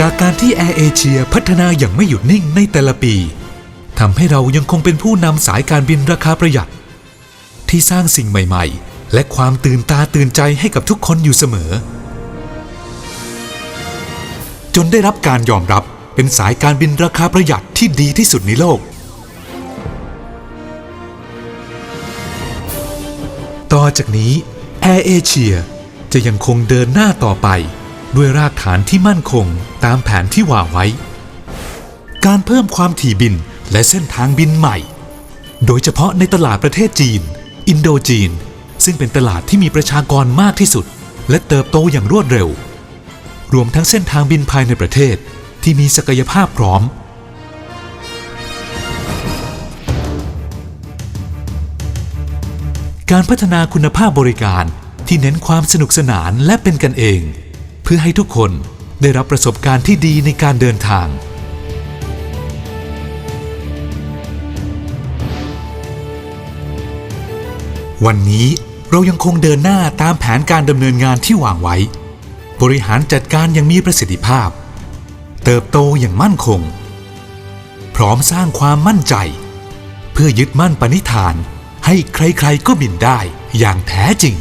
จากการที่แอร์เอเชียพัฒนาอย่างไม่หยุดนิ่งในแต่ละปีทำให้เรายังคงเป็นผู้นำสายการบินราคาประหยัด ที่สร้างสิ่งใหม่ๆ และความตื่นตาตื่นใจให้กับทุกคนอยู่เสมอ จนได้รับการยอมรับเป็นสายการบินราคาประหยัดที่ดีที่สุดในโลก ต่อจากนี้แอร์เอเชียจะยังคงเดินหน้าต่อไป ด้วยรากฐานที่มั่นคงตามแผนที่วางไว้ การเพิ่มความถี่บินและเส้นทางบินใหม่ โดยเฉพาะในตลาดประเทศจีน อินโดจีน ซึ่งเป็นตลาดที่มีประชากรมากที่สุด และเติบโตอย่างรวดเร็ว รวมทั้งเส้นทางบินภายในประเทศที่มีศักยภาพพร้อมการพัฒนาคุณภาพบริการที่เน้นความสนุกสนานและเป็นกันเอง เพื่อให้ทุกคนได้รับประสบการณ์ที่ดีในการเดินทาง วันนี้เรายังคงเดินหน้าตามแผนการดำเนินงานที่วางไว้ บริหารจัดการอย่างมีประสิทธิภาพ เติบโตอย่างมั่นคง พร้อมสร้างความมั่นใจ เพื่อยึดมั่นปณิธานให้ใครๆก็บินได้อย่างแท้จริง